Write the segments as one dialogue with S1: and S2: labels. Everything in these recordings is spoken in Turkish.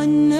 S1: Annem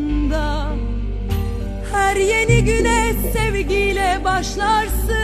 S1: her yeni güne sevgiyle başlarsın